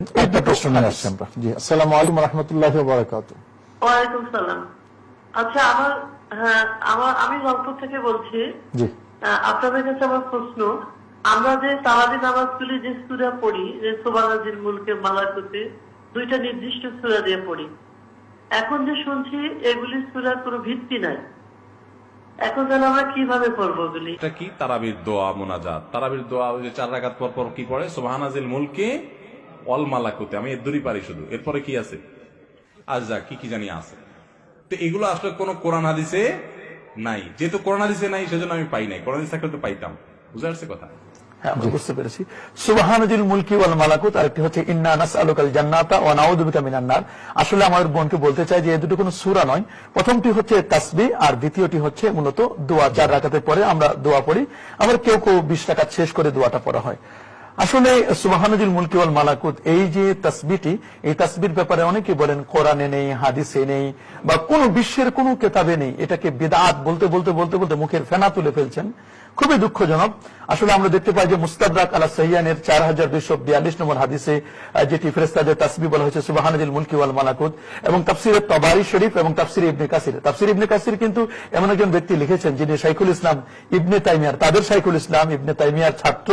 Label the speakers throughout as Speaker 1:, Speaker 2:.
Speaker 1: একটা প্রশ্ন নিয়ে আসছি আমরা। জি আসসালামু আলাইকুম রহমতুল্লাহ বারাকাত
Speaker 2: ওয়ালাইকুম সালাম। আচ্ছা আমার হ্যাঁ আমার আমি রংপুর থেকে বলছি।
Speaker 1: জি।
Speaker 2: আপনাদের কাছে আমার প্রশ্ন। আমরা যে নামাজগুলি যে সুরা পড়ি যে সোবানাজির মুলকে মালাকুতে দুইটা নির্দিষ্ট সুরা দিয়ে পড়ি। এখন যে শুনছি এগুলি সুরার কোনো ভিত্তি নাই। এখন যেন আমরা কীভাবে পড়ব ওগুলি
Speaker 3: এটা কি? তারাবির দোয়া মোনাজাত। তারাবির দোয়া ওই যে চার রাকাত পর পর কি পড়ে? সোহানাজিল মুলকে অল মালাকুতে, আমি এর দূরই পারি শুধু। এরপরে কি আছে? আজা কি কি জানি আছে। তো এগুলো আসলে কোন কোরআন হাদিসে নাই। যেহেতু কোরআন হাদিসে নাই, সেজন্য আমি পাই নাই। কোরআন থাকলে তো পাইতাম। বুঝতে পারছে। কথা
Speaker 4: হ্যাঁ বোনকে বলতে চাই যে দুটো কোনো সূরা নয়। প্রথমটি হচ্ছে মূলত দোয়া। পরে আমরা দোয়া পড়ি। আবার কেউ কেউ বিশ টাকা শেষ করে দোয়াটা পড়া হয়। আসলে সুবাহানুদ্দিন মুলকিওয়াল মালাকুত, এই যে তসবিটি এই তসবির ব্যাপারে অনেকে বলেন, কোরআনে নেই, হাদিসে নেই, বা কোন বিশ্বের কোন কেতাবে নেই, এটাকে বেদাত বলতে বলতে বলতে বলতে মুখের ফেনা তুলে ফেলছেন। খুবই দুঃখজনক। আসলে আমরা দেখতে পাই যে মুস্তাদরাক আলা সহিয়ানের চার হাজার দুইশো বিয়াল্লিশ নম্বর হাদিসে যেটি ফেরেস্তাদের তাসবি বলা হয়েছে সুবাহানজিল মুলকি ওয়াল মালাকুত, এবং তাফসিরের তবারি শরীফ এবং তাফসির ইবনে কাসির। তাফসির ইবনে কাসির কিন্তু এমন একজন ব্যক্তি লিখেছেন যিনি শাইখুল ইসলাম ইবনে তাইমিয়ার তাদের শাইখুল ইসলাম ইবনে তাইমিয়ার ছাত্র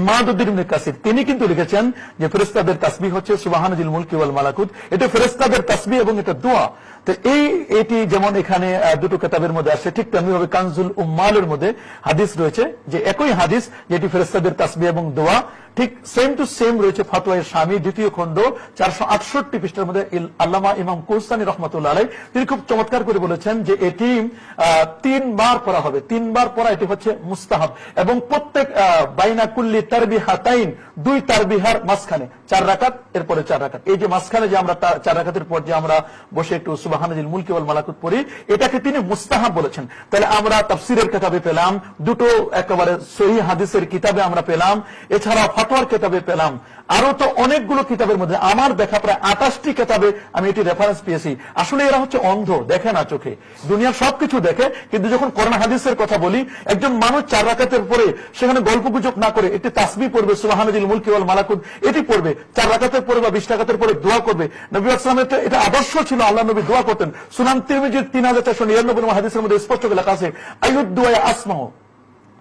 Speaker 4: ইমাদুদ্দিন ইবনে কাসির। তিনি কিন্তু লিখেছেন যে ফেরেস্তাদের তাসবি হচ্ছে সুবাহানজিল মুলকি ওয়াল মালাকুত। এটা ফেরেস্তাদের তাসবি এবং এটা দোয়া। তো এই, এটি যেমন এখানে দুটো কেতাবের মধ্যে আসে, ঠিক তেমনি ভাবে কানজুল উম্মালের মধ্যে হাদিস রয়েছে যে একই হাদিস যেটি ফেরেস্তাদের তাসবি এবং দোয়া, ঠিক সেম টু সেম রয়েছে ফতোয়ের স্বামী, দ্বিতীয় খণ্ড, চারশো আটষট্টি পৃষ্ঠার মধ্যে আল্লামা ইমাম কৌস্তানি রহমতুল্লাহ আলাই তিনি খুব চমৎকার করে বলেছেন যে এটি তিনবার পড়া হবে। তিনবার পড়া এটি হচ্ছে মুস্তাহাব। এবং প্রত্যেক বাইনা কুল্লি তারবিহা তাইন দুই তারবিহার মাঝখানে, চার রাকাত, এরপরে চার রাকাত। এই যে মাঝখানে যে আমরা চার রাকাতের পর যে আমরা বসে একটু সুবাহানাজিল মুলকি মালাকুত পড়ি, এটাকে তিনি মুস্তাহাব বলেছেন। তাহলে আমরা তাফসিরের কিতাবে পেলাম দুটো একেবারে সহি হাদিসের কিতাবে আমরা পেলাম। এছাড়া ফতোয়ার কিতাবে পেলাম। আরও তো অনেকগুলো কিতাবের মধ্যে আমার দেখা প্রায় আঠাশটি কিতাবে আমি এটি রেফারেন্স পেয়েছি। আসলে এরা হচ্ছে অন্ধ, দেখে না চোখে। দুনিয়ার সবকিছু দেখে, কিন্তু যখন করোনা হাদিসের কথা বলি, একজন মানুষ চার রাকাতের পরে সেখানে গল্প গুজব না করে একটি তাসবি পড়বে সুবাহানুদ্দিন মুলকি ওয়াল মালাকুদ এটি পড়বে। চার রাকাতের পরে বা বিশ রাকাতের পরে দোয়া করবে। নবী আসলামের তো এটা আদর্শ ছিল, আল্লাহ নবী দোয়া করতেন। সুনান তিরমিজির তিন হাজার চারশো নিরানব্বই হাদিসের মধ্যে স্পষ্ট করে লেখা আছে আয়ুদ্দোয়া আসমাহ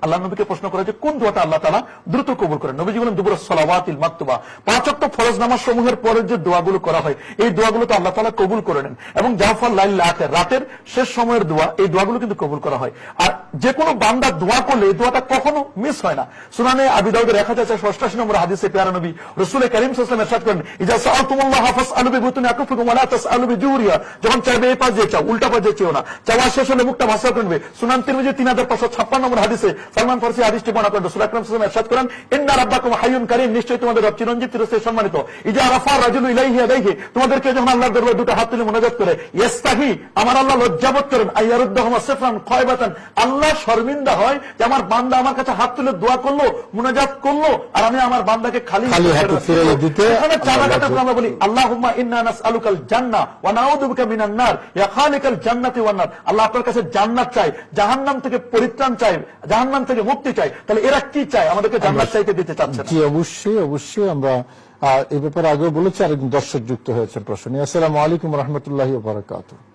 Speaker 4: আল্লাহ নবীকে প্রশ্ন করা যে কোন দোয়াটা আল্লাহ তালা দ্রুত কবুল করেন? নবীজি বলেন দুপুর সলাওয়াতিল মাকতুবা পাঁচক্ত ফরজ নামাজ সমূহের পরে যে দোয়াগুলো করা হয়, এই দোয়াগুলো তো আল্লাহ তালা কবুল করে নেন। এবং জাফর লাইল আখের, রাতের শেষ সময়ের দোয়া, এই দোয়াগুলো কিন্তু কবুল করা হয়। আর যে কোনো বান্দা দোয়া করলে এই দোয়াটা কখনো মিস হয় না। সুনানে আবি দাউদের এক হাজার চারশো অষ্টাশি নম্বর হাদিসে পেয়ারা নবী রসুল করিম সাল্লাম এরশাদ করেন, ইজা সাআলতুমুল্লাহ হাফাস আলুবি বুতুনি আকুফিকুম ওয়ালা তাসআলুবি জুরিয়া যখন চাইবে এই পাশ দিয়ে চাও, উল্টা পাশ দিয়ে চেও না। চাওয়া শেষ হলে মুখটা ভাষা করবে সুনান তিরমিজি তিন হাজার পাঁচশো ছাপ্পান্ন নম্বর হাদিসে সালমান ফারসি হাদিসটি বর্ণনা করেন রসুল আকরাম সাল্লাম এরশাদ করেন ইন্না রাব্বাকুম হাইয়ুন কারীম নিশ্চয়ই তোমাদের রব চিরঞ্জিত চিরস্থায়ী সম্মানিত। ইজা আরাফা রাজুলু ইলাইহি ইয়াদাইহি তোমাদেরকে যখন আল্লাহর দরবারে দুটো হাত তুলে মোনাজাত করে ইস্তাহি আমার আল্লাহ লজ্জাবোধ করেন আইয়ারুদ্দাহুমা খয়বাতান আল্লাহ শর্মিন্দা হয় যে আমার বান্দা আমার কাছে হাত তুলে দোয়া করল মোনাজাত করল আর আমি আমার বান্দাকে খালি
Speaker 1: খালি হাতে ফিরিয়ে দিতে
Speaker 4: এখানে
Speaker 1: আমরা
Speaker 4: বলি আল্লাহুম্মা ইন্না নাসআলুকাল জান্নাহ ওয়া নাউযু বিকা মিনান নার ইয়া খালিকাল জান্নাতি ওয়ান নার আল্লাহ আপনার কাছে জান্নাত চাই জাহান্নাম থেকে পরিত্রাণ চাই জাহান্নাম থেকে মুক্তি চাই। তাহলে এরা কি চায়? আমাদেরকে জান্নাত চাইতে দিতে চাচ্ছে
Speaker 1: জি অবশ্যই অবশ্যই আমরা এ এই ব্যাপারে আগেও বলেছি আরেকজন দর্শক যুক্ত হয়েছেন প্রশ্ন আসসালামু আলাইকুম রহমতুল্লাহ বারাকাতুহ।